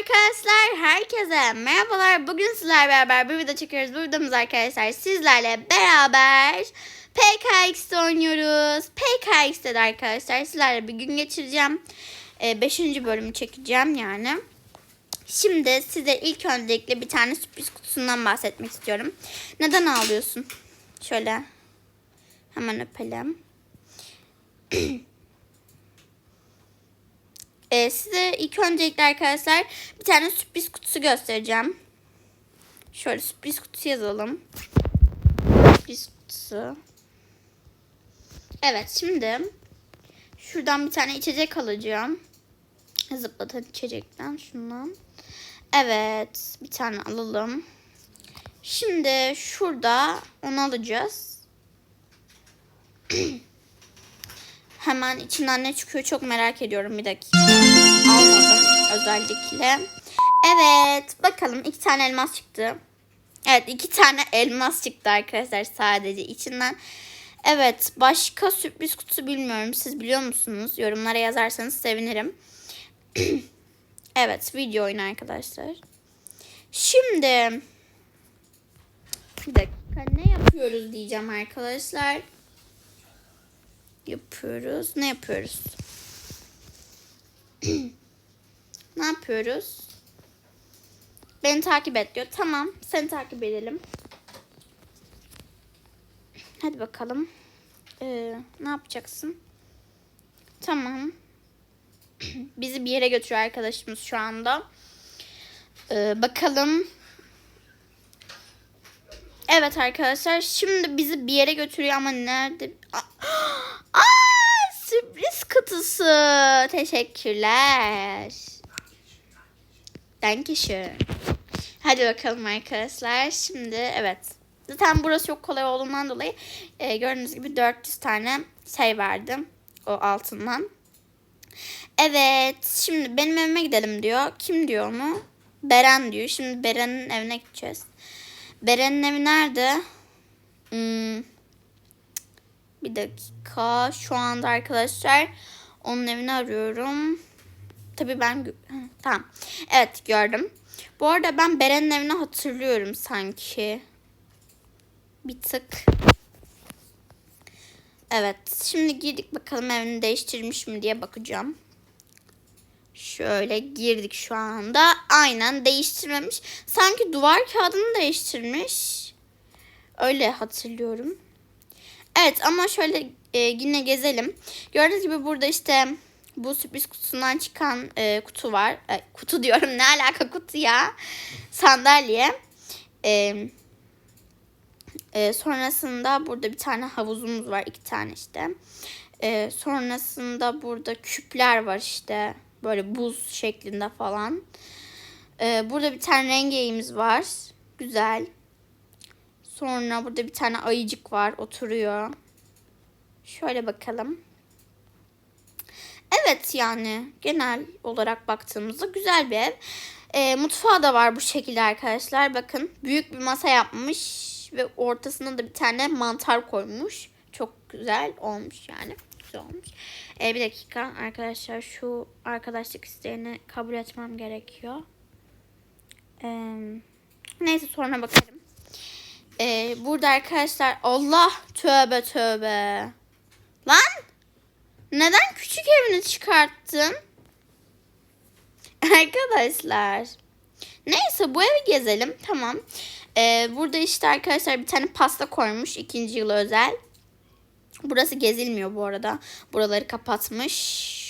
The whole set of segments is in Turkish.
arkadaşlar, herkese merhabalar. Bugün sizlerle beraber bir video çekiyoruz. Bu videomuz arkadaşlar sizlerle beraber PKX'de oynuyoruz. PKX'de de arkadaşlar sizlerle bir gün geçireceğim. 5. bölümü çekeceğim yani. Şimdi size ilk öncelikle bir tane sürpriz kutusundan bahsetmek istiyorum. Neden ağlıyorsun? Şöyle hemen öpelim. Ee, size ilk öncelikle arkadaşlar bir tane sürpriz kutusu göstereceğim. Şöyle sürpriz kutusu yazalım. Sürpriz kutusu. Evet şimdi şuradan bir tane içecek alacağım. Zıplatan içecekten şundan. Evet bir tane alalım. Şimdi şurada onu alacağız. Hemen içinden ne çıkıyor çok merak ediyorum bir dakika. Özellikle. Evet bakalım iki tane elmas çıktı. Evet iki tane elmas çıktı arkadaşlar sadece içinden. Evet başka sürpriz kutusu bilmiyorum. Siz biliyor musunuz? Yorumlara yazarsanız sevinirim. evet video oyunu arkadaşlar. Şimdi bir dakika ne yapıyoruz diyeceğim arkadaşlar yapıyoruz. Ne yapıyoruz? ne yapıyoruz? Beni takip et diyor. Tamam. Seni takip edelim. Hadi bakalım. Ee, ne yapacaksın? Tamam. Bizi bir yere götürüyor arkadaşımız şu anda. Ee, bakalım. Evet arkadaşlar şimdi bizi bir yere götürüyor ama nerede? Aa, sürpriz kutusu. Teşekkürler. Dankeschön. Hadi bakalım arkadaşlar. Şimdi evet. Zaten burası çok kolay olduğundan dolayı e, gördüğünüz gibi 400 tane şey verdim. O altından. Evet. Şimdi benim evime gidelim diyor. Kim diyor onu? Beren diyor. Şimdi Beren'in evine gideceğiz. Beren'in evi nerede? Hmm. Bir dakika. Şu anda arkadaşlar onun evini arıyorum. Tabii ben... Tamam. Evet gördüm. Bu arada ben Beren'in evini hatırlıyorum sanki. Bir tık. Evet. Şimdi girdik bakalım evini değiştirmiş mi diye bakacağım. Şöyle girdik şu anda. Aynen değiştirmemiş. Sanki duvar kağıdını değiştirmiş. Öyle hatırlıyorum. Evet ama şöyle e, yine gezelim. Gördüğünüz gibi burada işte bu sürpriz kutusundan çıkan e, kutu var. E, kutu diyorum ne alaka kutu ya. Sandalye. E, e, sonrasında burada bir tane havuzumuz var. iki tane işte. E, sonrasında burada küpler var işte. Böyle buz şeklinde falan. E, burada bir tane rengeğimiz var. Güzel. Sonra burada bir tane ayıcık var. Oturuyor. Şöyle bakalım. Evet yani genel olarak baktığımızda güzel bir ev. E, mutfağı da var bu şekilde arkadaşlar. Bakın büyük bir masa yapmış ve ortasına da bir tane mantar koymuş. Çok güzel olmuş yani. Güzel olmuş. E, bir dakika arkadaşlar şu arkadaşlık isteğini kabul etmem gerekiyor. E, neyse sonra bakarım. E, burada arkadaşlar Allah tövbe tövbe. Lan neden küçük evini çıkarttın? Arkadaşlar. Neyse bu evi gezelim. Tamam. Ee, burada işte arkadaşlar bir tane pasta koymuş. ikinci yıl özel. Burası gezilmiyor bu arada. Buraları kapatmış.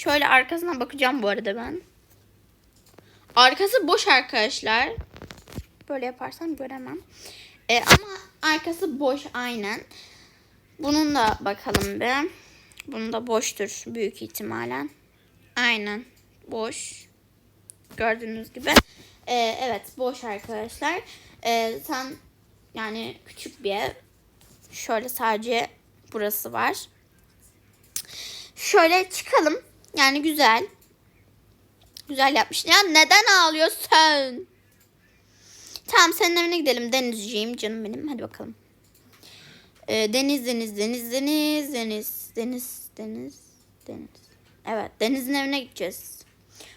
Şöyle arkasına bakacağım bu arada ben. Arkası boş arkadaşlar. Böyle yaparsam göremem. Ee, ama arkası boş aynen. Bunun da bakalım bir. Bunun da boştur büyük ihtimalen. Aynen boş. Gördüğünüz gibi. Ee, evet boş arkadaşlar. Ee, sen yani küçük bir ev. Şöyle sadece burası var. Şöyle çıkalım. Yani güzel. Güzel yapmış. Ya neden ağlıyorsun? Tamam senin evine gidelim. Denizciğim canım benim. Hadi bakalım. Ee, deniz, deniz, deniz, deniz, deniz, deniz, deniz, deniz. Evet denizin evine gideceğiz.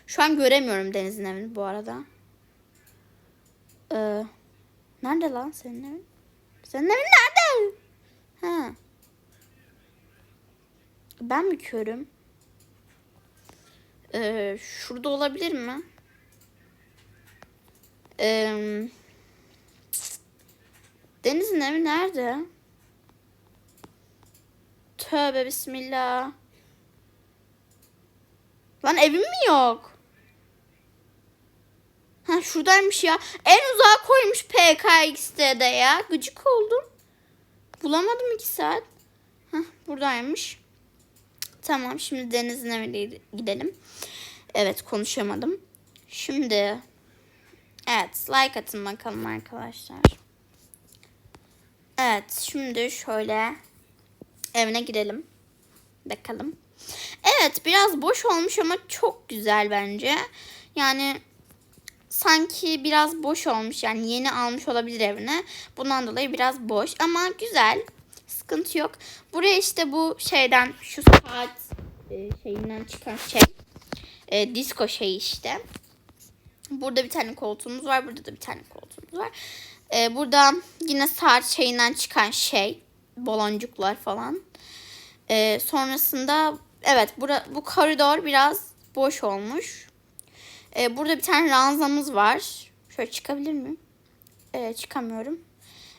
Şu an göremiyorum Deniz'in evini bu arada. Ee, nerede lan senin evin? Senin evin nerede? Ha. Ben mi körüm? Ee, şurada olabilir mi? Ee, Deniz'in evi nerede? Tövbe bismillah. Lan evim mi yok? Ha şuradaymış ya. En uzağa koymuş PKX'de de ya. Gıcık oldum. Bulamadım iki saat. Hah buradaymış. Tamam şimdi Deniz'in evine gidelim. Evet konuşamadım. Şimdi evet like atın bakalım arkadaşlar. Evet şimdi şöyle evine gidelim. Bakalım. Evet biraz boş olmuş ama çok güzel bence. Yani sanki biraz boş olmuş yani yeni almış olabilir evine. Bundan dolayı biraz boş ama güzel. Sıkıntı yok. Buraya işte bu şeyden şu saat e, şeyinden çıkan şey e, disco şey işte. Burada bir tane koltuğumuz var. Burada da bir tane koltuğumuz var. E, burada yine saat şeyinden çıkan şey. Baloncuklar falan. E, sonrasında evet bura, bu koridor biraz boş olmuş. E, burada bir tane ranzamız var. Şöyle çıkabilir miyim? E, çıkamıyorum.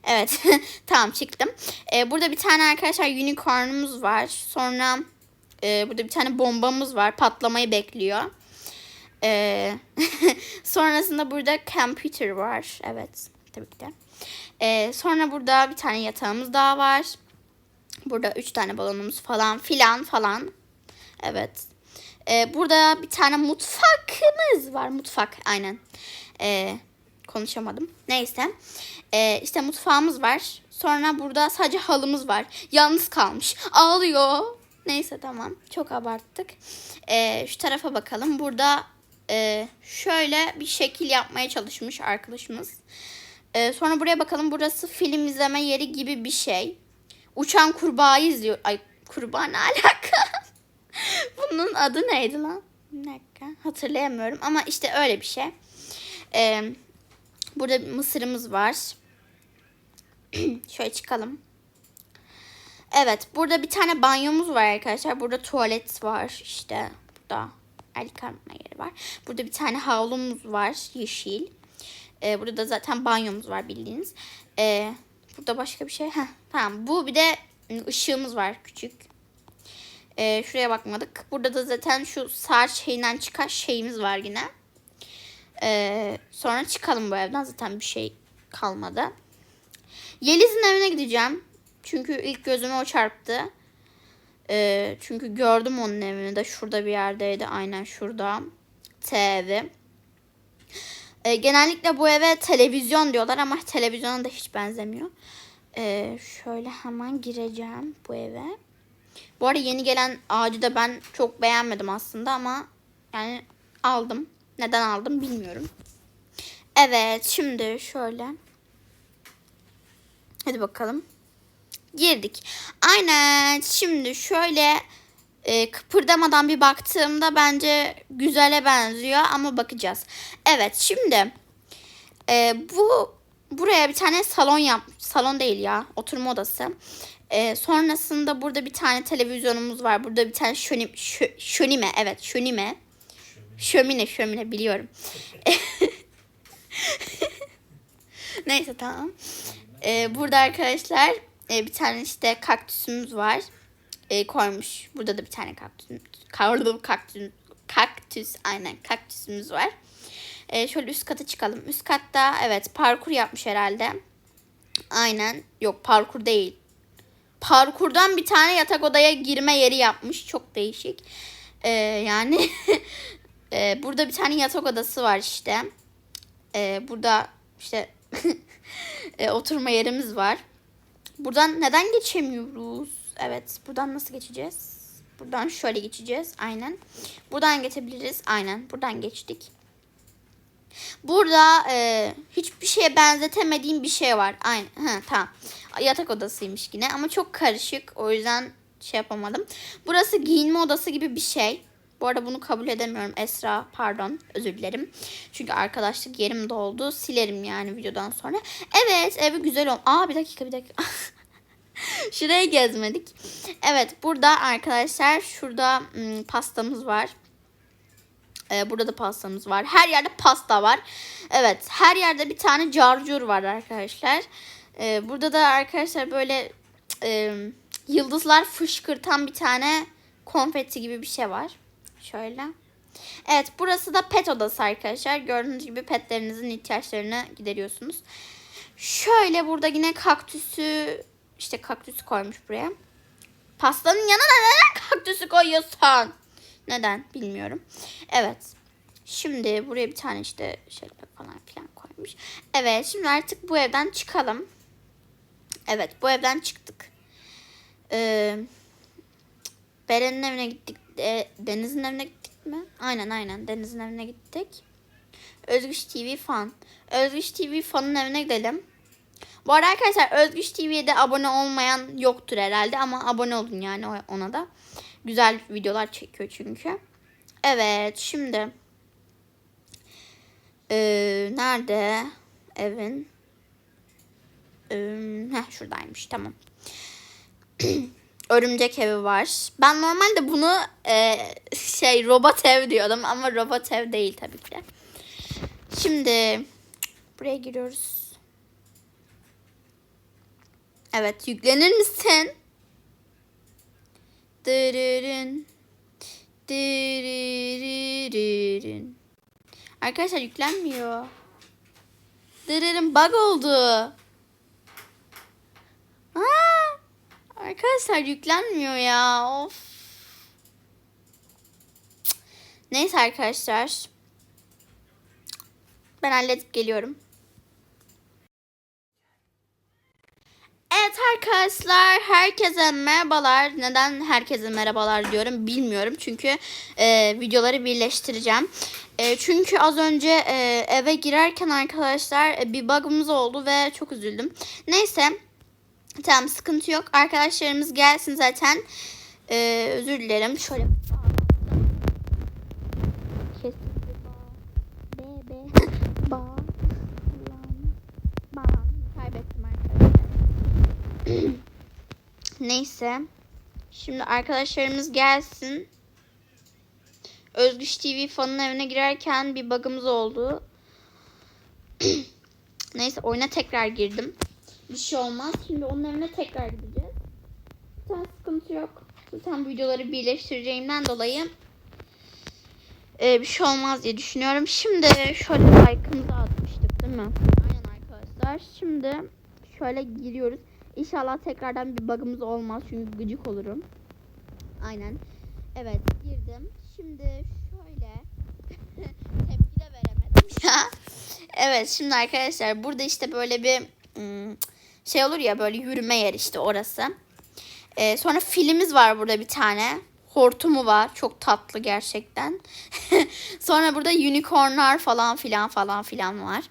Evet tamam çıktım. E, burada bir tane arkadaşlar unicornumuz var. Sonra e, burada bir tane bombamız var. Patlamayı bekliyor. E, sonrasında burada computer var. Evet tabii ki de. E, sonra burada bir tane yatağımız daha var. Burada üç tane balonumuz falan filan falan. Evet. Ee, burada bir tane mutfakımız var. Mutfak aynen. Ee, konuşamadım. Neyse. Ee, işte mutfağımız var. Sonra burada sadece halımız var. Yalnız kalmış. Ağlıyor. Neyse tamam. Çok abarttık. Ee, şu tarafa bakalım. Burada e, şöyle bir şekil yapmaya çalışmış arkadaşımız. Ee, sonra buraya bakalım. Burası film izleme yeri gibi bir şey. Uçan kurbağayı izliyor. Ay kurbağa ne alaka? Bunun adı neydi lan? Bir hatırlayamıyorum ama işte öyle bir şey. Ee, burada bir mısırımız var. Şöyle çıkalım. Evet burada bir tane banyomuz var arkadaşlar. Burada tuvalet var işte. Burada el yıkama yeri var. Burada bir tane havlumuz var yeşil. Ee, burada da zaten banyomuz var bildiğiniz. Ee, burada başka bir şey. Heh, tamam bu bir de ışığımız var küçük. Ee, şuraya bakmadık. Burada da zaten şu saat şeyinden çıkan şeyimiz var yine. Ee, sonra çıkalım bu evden. Zaten bir şey kalmadı. Yeliz'in evine gideceğim. Çünkü ilk gözüme o çarptı. Ee, çünkü gördüm onun evini de. Şurada bir yerdeydi. Aynen şurada. T evi. Ee, genellikle bu eve televizyon diyorlar ama televizyona da hiç benzemiyor. Ee, şöyle hemen gireceğim bu eve. Bu arada yeni gelen ağacı da ben çok beğenmedim aslında ama yani aldım. Neden aldım bilmiyorum. Evet şimdi şöyle. Hadi bakalım. Girdik. Aynen şimdi şöyle e, kıpırdamadan bir baktığımda bence güzele benziyor ama bakacağız. Evet şimdi e, bu buraya bir tane salon yap salon değil ya oturma odası. Ee, sonrasında burada bir tane televizyonumuz var. Burada bir tane şönim, şö, şönime. Evet şönime. Şömine şömine biliyorum. Neyse tamam. Ee, burada arkadaşlar e, bir tane işte kaktüsümüz var. E, koymuş. Burada da bir tane kaktüs. Kaktüs, kaktüs, kaktüs aynen kaktüsümüz var. E, şöyle üst kata çıkalım. Üst katta evet parkur yapmış herhalde. Aynen. Yok parkur değil parkurdan bir tane yatak odaya girme yeri yapmış. Çok değişik. Ee, yani e, burada bir tane yatak odası var işte. Ee, burada işte e, oturma yerimiz var. Buradan neden geçemiyoruz? Evet buradan nasıl geçeceğiz? Buradan şöyle geçeceğiz. Aynen. Buradan geçebiliriz. Aynen. Buradan geçtik. Burada e, hiçbir şeye benzetemediğim bir şey var. Aynen. Ha, tamam. Yatak odasıymış yine ama çok karışık. O yüzden şey yapamadım. Burası giyinme odası gibi bir şey. Bu arada bunu kabul edemiyorum Esra. Pardon. Özür dilerim. Çünkü arkadaşlık yerim doldu. Silerim yani videodan sonra. Evet evi güzel ol. Aa bir dakika bir dakika. Şurayı gezmedik. Evet burada arkadaşlar şurada ım, pastamız var. Ee, burada da pastamız var. Her yerde pasta var. Evet her yerde bir tane carcur var arkadaşlar. Ee, burada da arkadaşlar böyle e, yıldızlar fışkırtan bir tane konfeti gibi bir şey var. Şöyle. Evet burası da pet odası arkadaşlar. Gördüğünüz gibi petlerinizin ihtiyaçlarını gideriyorsunuz. Şöyle burada yine kaktüsü işte kaktüsü koymuş buraya. Pastanın yanına neden kaktüsü koyuyorsun? Neden bilmiyorum. Evet. Şimdi buraya bir tane işte şöyle falan filan koymuş. Evet şimdi artık bu evden çıkalım. Evet bu evden çıktık. Ee, Beren'in evine gittik. E, Deniz'in evine gittik mi? Aynen aynen Deniz'in evine gittik. Özgüç TV fan. Özgüç TV fanın evine gidelim. Bu arada arkadaşlar Özgüç TV'ye de abone olmayan yoktur herhalde ama abone olun yani ona da. Güzel videolar çekiyor çünkü. Evet şimdi ee, nerede evin? Ee, heh, şuradaymış tamam. Örümcek evi var. Ben normalde bunu e, şey robot ev diyordum ama robot ev değil tabii ki. Şimdi buraya giriyoruz. Evet yüklenir misin? Dırırın. Dırırırırın. Arkadaşlar yüklenmiyor. Dırırın bug oldu. Aa, arkadaşlar yüklenmiyor ya. Of. Neyse arkadaşlar. Ben halledip geliyorum. Evet arkadaşlar herkese merhabalar. Neden herkese merhabalar diyorum bilmiyorum. Çünkü e, videoları birleştireceğim. E, çünkü az önce e, eve girerken arkadaşlar e, bir bug'ımız oldu ve çok üzüldüm. Neyse tamam sıkıntı yok. Arkadaşlarımız gelsin zaten. E, özür dilerim. Şöyle Kesinlikle bağ. Be be. Bağ. Neyse. Şimdi arkadaşlarımız gelsin. Özgüç TV fanın evine girerken bir bug'ımız oldu. Neyse oyuna tekrar girdim. Bir şey olmaz. Şimdi onun evine tekrar gideceğiz. Zaten sıkıntı yok. Zaten videoları birleştireceğimden dolayı e, bir şey olmaz diye düşünüyorum. Şimdi şöyle like'ımızı atmıştık değil mi? Aynen arkadaşlar. Şimdi şöyle giriyoruz. İnşallah tekrardan bir bug'ımız olmaz. Çünkü gıcık olurum. Aynen. Evet girdim. Şimdi şöyle tepki de veremedim ya. Evet şimdi arkadaşlar burada işte böyle bir ım, şey olur ya böyle yürüme yer işte orası. Ee, sonra filimiz var burada bir tane. Hortumu var. Çok tatlı gerçekten. sonra burada unicornlar falan filan falan filan var.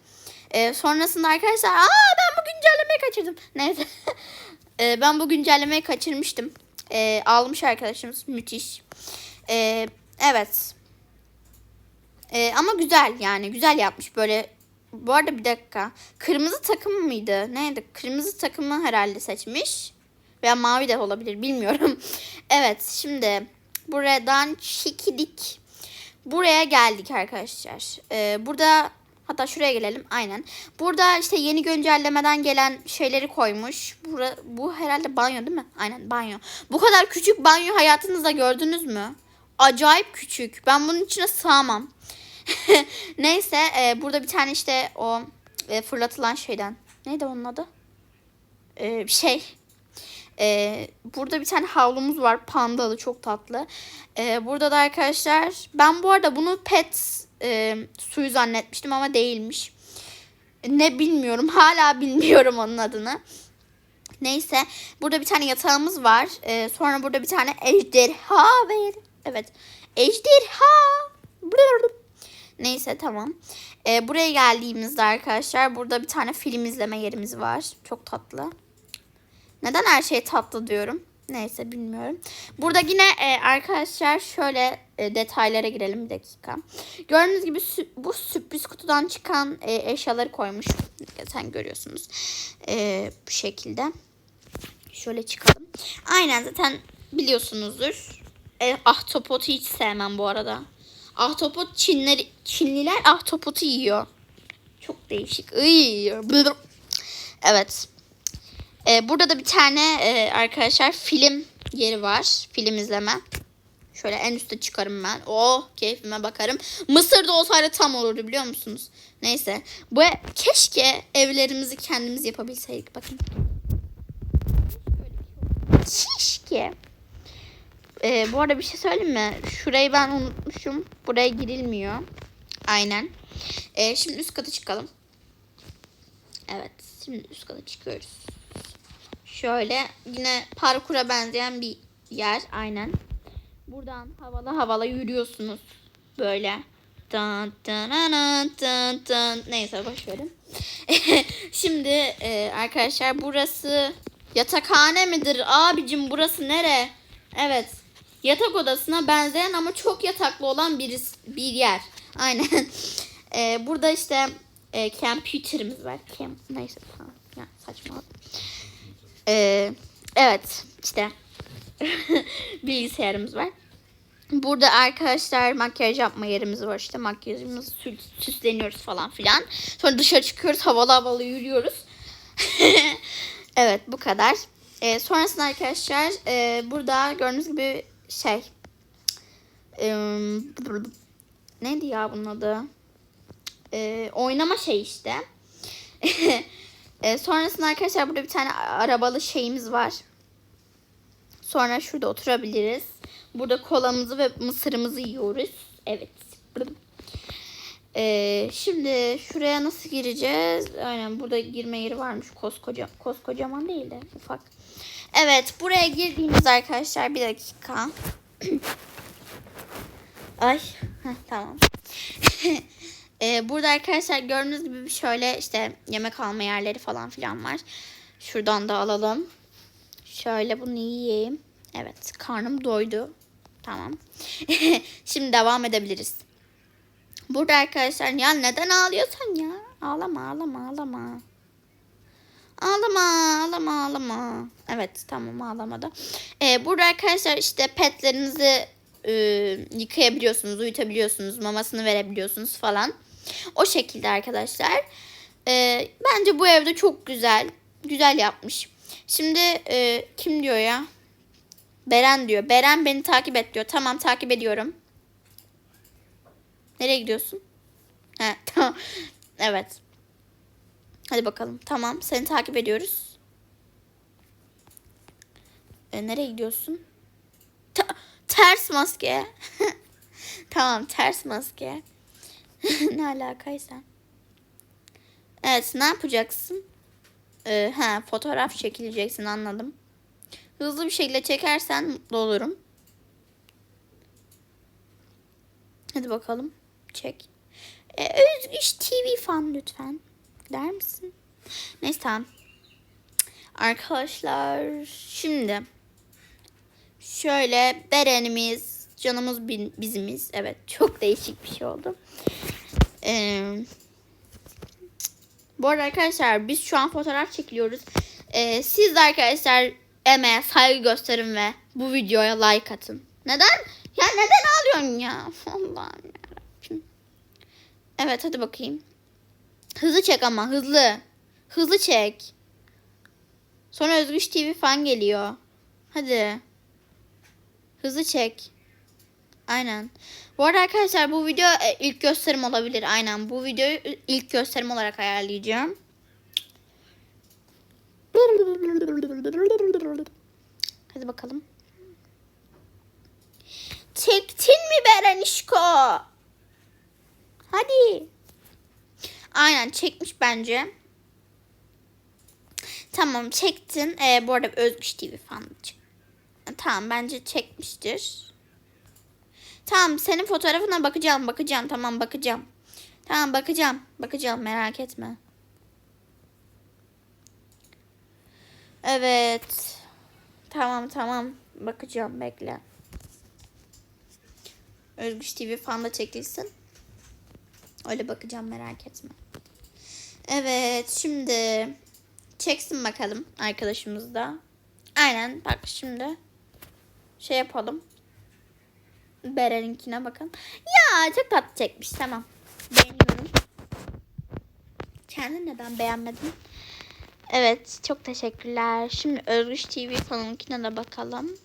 Ee, sonrasında arkadaşlar aa ben bu güncellemeyi kaçırdım. Neyse. Ee, ben bu güncellemeyi kaçırmıştım. Ee, almış arkadaşımız. Müthiş. Ee, evet. Ee, ama güzel yani. Güzel yapmış böyle. Bu arada bir dakika. Kırmızı takım mıydı? Neydi? Kırmızı takımı herhalde seçmiş. Veya mavi de olabilir. Bilmiyorum. evet. Şimdi buradan çekidik. Buraya geldik arkadaşlar. Ee, burada hatta şuraya gelelim. Aynen. Burada işte yeni güncellemeden gelen şeyleri koymuş. Bura, bu herhalde banyo değil mi? Aynen banyo. Bu kadar küçük banyo hayatınızda gördünüz mü? Acayip küçük. Ben bunun içine sığamam. Neyse e, burada bir tane işte o e, fırlatılan şeyden. Neydi onun adı? E, şey. E, burada bir tane havlumuz var. Pandalı çok tatlı. E, burada da arkadaşlar ben bu arada bunu pet e, suyu zannetmiştim ama değilmiş. Ne bilmiyorum. Hala bilmiyorum onun adını. Neyse. Burada bir tane yatağımız var. E, sonra burada bir tane ejderha var. Evet. Ejderha. Neyse tamam. E, buraya geldiğimizde arkadaşlar burada bir tane film izleme yerimiz var. Çok tatlı. Neden her şey tatlı diyorum? Neyse bilmiyorum. Burada yine e, arkadaşlar şöyle e, detaylara girelim bir dakika. Gördüğünüz gibi sü- bu sürpriz kutudan çıkan e, eşyaları koymuş. Sen görüyorsunuz. E, bu şekilde. Şöyle çıkalım. Aynen zaten biliyorsunuzdur. E, ahtapotu hiç sevmem bu arada. Ahtapot Çinleri, Çinliler ahtapotu yiyor. Çok değişik. Iy. Evet. Ee, burada da bir tane e, arkadaşlar film yeri var. Film izleme. Şöyle en üstte çıkarım ben. Oh keyfime bakarım. Mısır'da olsaydı tam olurdu biliyor musunuz? Neyse. Bu keşke evlerimizi kendimiz yapabilseydik. Bakın. Keşke. Ee, bu arada bir şey söyleyeyim mi? Şurayı ben unutmuşum. Buraya girilmiyor. Aynen. Ee, şimdi üst kata çıkalım. Evet. Şimdi üst kata çıkıyoruz. Şöyle yine parkura benzeyen bir yer. Aynen. Buradan havalı havalı yürüyorsunuz. Böyle. Dın dın dın dın. Neyse boş verin. Şimdi e, arkadaşlar burası yatakhane midir? Abicim burası nere? Evet. Yatak odasına benzeyen ama çok yataklı olan bir, bir yer. Aynen. E, burada işte e, computer'ımız var. Cam, neyse tamam. Ya, saçma. E, evet işte bilgisayarımız var. Burada arkadaşlar makyaj yapma yerimiz var işte makyajımızı sü- süsleniyoruz falan filan. Sonra dışarı çıkıyoruz havalı havalı yürüyoruz. evet bu kadar. Ee, sonrasında arkadaşlar e, burada gördüğünüz gibi şey e, neydi ya bunun adı? E, oynama şey işte. e, sonrasında arkadaşlar burada bir tane arabalı şeyimiz var. Sonra şurada oturabiliriz. Burada kolamızı ve mısırımızı yiyoruz. Evet. Ee, şimdi şuraya nasıl gireceğiz? Aynen burada girme yeri varmış. Koskoca, koskocaman değil de ufak. Evet buraya girdiğimiz arkadaşlar bir dakika. Ay heh, tamam. Ee, burada arkadaşlar gördüğünüz gibi şöyle işte yemek alma yerleri falan filan var. Şuradan da alalım. Şöyle bunu yiyeyim. Evet karnım doydu. Tamam. Şimdi devam edebiliriz. Burada arkadaşlar ya neden ağlıyorsun ya? Ağlama ağlama ağlama. Ağlama ağlama ağlama. Evet tamam ağlamadı. Ee, burada arkadaşlar işte petlerinizi e, yıkayabiliyorsunuz, uyutabiliyorsunuz, mamasını verebiliyorsunuz falan. O şekilde arkadaşlar. Ee, bence bu evde çok güzel. Güzel yapmış. Şimdi e, kim diyor ya? Beren diyor. Beren beni takip et diyor. Tamam takip ediyorum. Nereye gidiyorsun? He tamam. Evet. Hadi bakalım. Tamam seni takip ediyoruz. E, nereye gidiyorsun? Ta- ters maske. tamam ters maske. ne alakaysa. Evet ne yapacaksın? Ee, ha, fotoğraf çekileceksin anladım. Hızlı bir şekilde çekersen mutlu olurum. Hadi bakalım. Çek. Ee, Özgüç TV fan lütfen. Der misin? Neyse tamam. Arkadaşlar şimdi şöyle Beren'imiz canımız bizimiz. Evet çok değişik bir şey oldu. Ee, bu arada arkadaşlar biz şu an fotoğraf çekiliyoruz. Ee, siz de arkadaşlar emeğe saygı gösterin ve bu videoya like atın. Neden? Ya neden ağlıyorsun ya? Allah'ım yarabbim. Evet hadi bakayım. Hızlı çek ama hızlı. Hızlı çek. Sonra Özgüç TV fan geliyor. Hadi. Hızlı çek. Aynen. Bu arada arkadaşlar bu video e, ilk gösterim olabilir. Aynen bu videoyu ilk gösterim olarak ayarlayacağım. Hadi bakalım. Çektin mi Berenişko? Hadi. Aynen çekmiş bence. Tamam çektin. Ee, bu arada Özgüç TV falan. Tamam bence çekmiştir. Tamam senin fotoğrafına bakacağım bakacağım tamam bakacağım. Tamam bakacağım bakacağım merak etme. Evet. Tamam tamam. Bakacağım bekle. Özgüç TV falan da çekilsin. Öyle bakacağım merak etme. Evet şimdi çeksin bakalım arkadaşımız da. Aynen bak şimdi şey yapalım. Beren'inkine bakın. Ya çok tatlı çekmiş tamam. Beğeniyorum. Kendin neden beğenmedin? Evet çok teşekkürler. Şimdi Özgüç TV falanınkine de bakalım.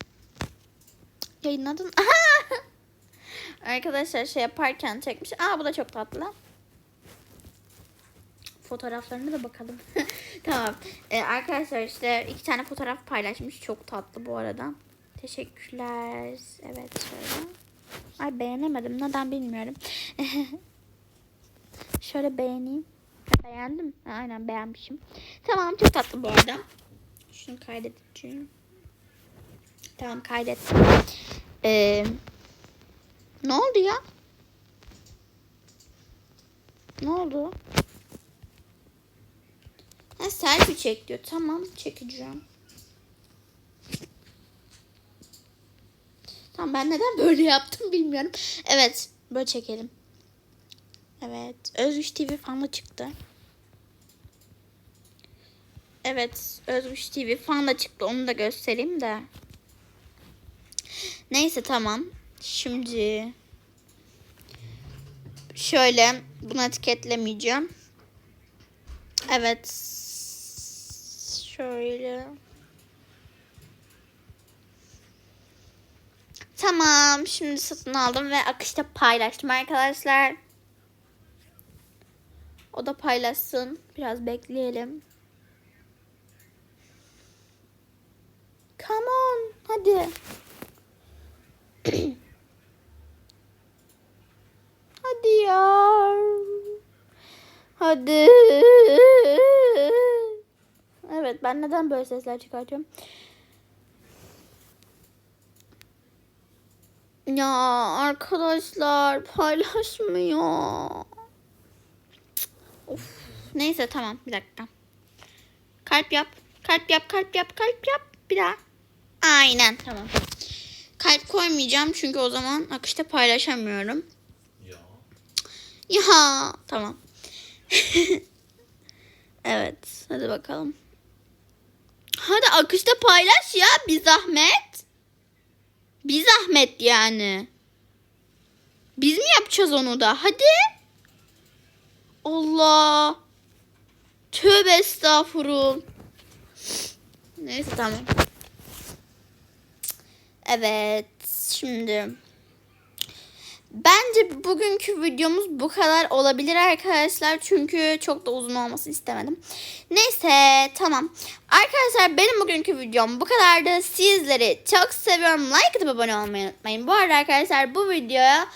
Yayınladın. Arkadaşlar şey yaparken çekmiş. Aa bu da çok tatlı. Fotoğraflarına da bakalım. tamam. Ee, arkadaşlar işte iki tane fotoğraf paylaşmış. Çok tatlı bu arada. Teşekkürler. Evet şöyle. Ay beğenemedim. Neden bilmiyorum. şöyle beğeneyim. Beğendim. Aynen beğenmişim. Tamam çok tatlı bu arada. Şunu kaydedeceğim. Tamam kaydettim. Ee, ne oldu ya? Ne oldu? Ha selfie çek diyor. Tamam çekeceğim. Tamam ben neden böyle yaptım bilmiyorum. Evet böyle çekelim. Evet Özgüç TV falan da çıktı. Evet Özgüç TV falan da çıktı. Onu da göstereyim de. Neyse tamam. Şimdi şöyle bunu etiketlemeyeceğim. Evet. Şöyle. Tamam. Şimdi satın aldım ve akışta paylaştım arkadaşlar. O da paylaşsın. Biraz bekleyelim. Come on. Hadi. Hadi ya. Hadi. Evet ben neden böyle sesler çıkartıyorum? Ya arkadaşlar paylaşmıyor. Of. Neyse tamam bir dakika. Kalp yap. Kalp yap kalp yap kalp yap. Bir daha. Aynen tamam. Kalp koymayacağım çünkü o zaman akışta paylaşamıyorum. Ya. Ya tamam. evet hadi bakalım. Hadi akışta paylaş ya bir zahmet. Bir zahmet yani. Biz mi yapacağız onu da? Hadi. Allah. Tövbe estağfurul. Neyse tamam. Evet şimdi. Bence bugünkü videomuz bu kadar olabilir arkadaşlar. Çünkü çok da uzun olmasını istemedim. Neyse tamam. Arkadaşlar benim bugünkü videom bu kadardı. Sizleri çok seviyorum. Like atıp abone olmayı unutmayın. Bu arada arkadaşlar bu videoya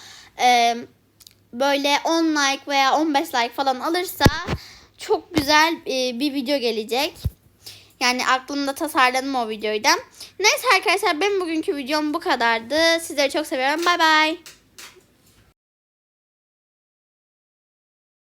e, böyle 10 like veya 15 like falan alırsa çok güzel e, bir video gelecek. Yani aklımda tasarladım o videoyu da. Neyse arkadaşlar benim bugünkü videom bu kadardı. Sizleri çok seviyorum. Bay bay.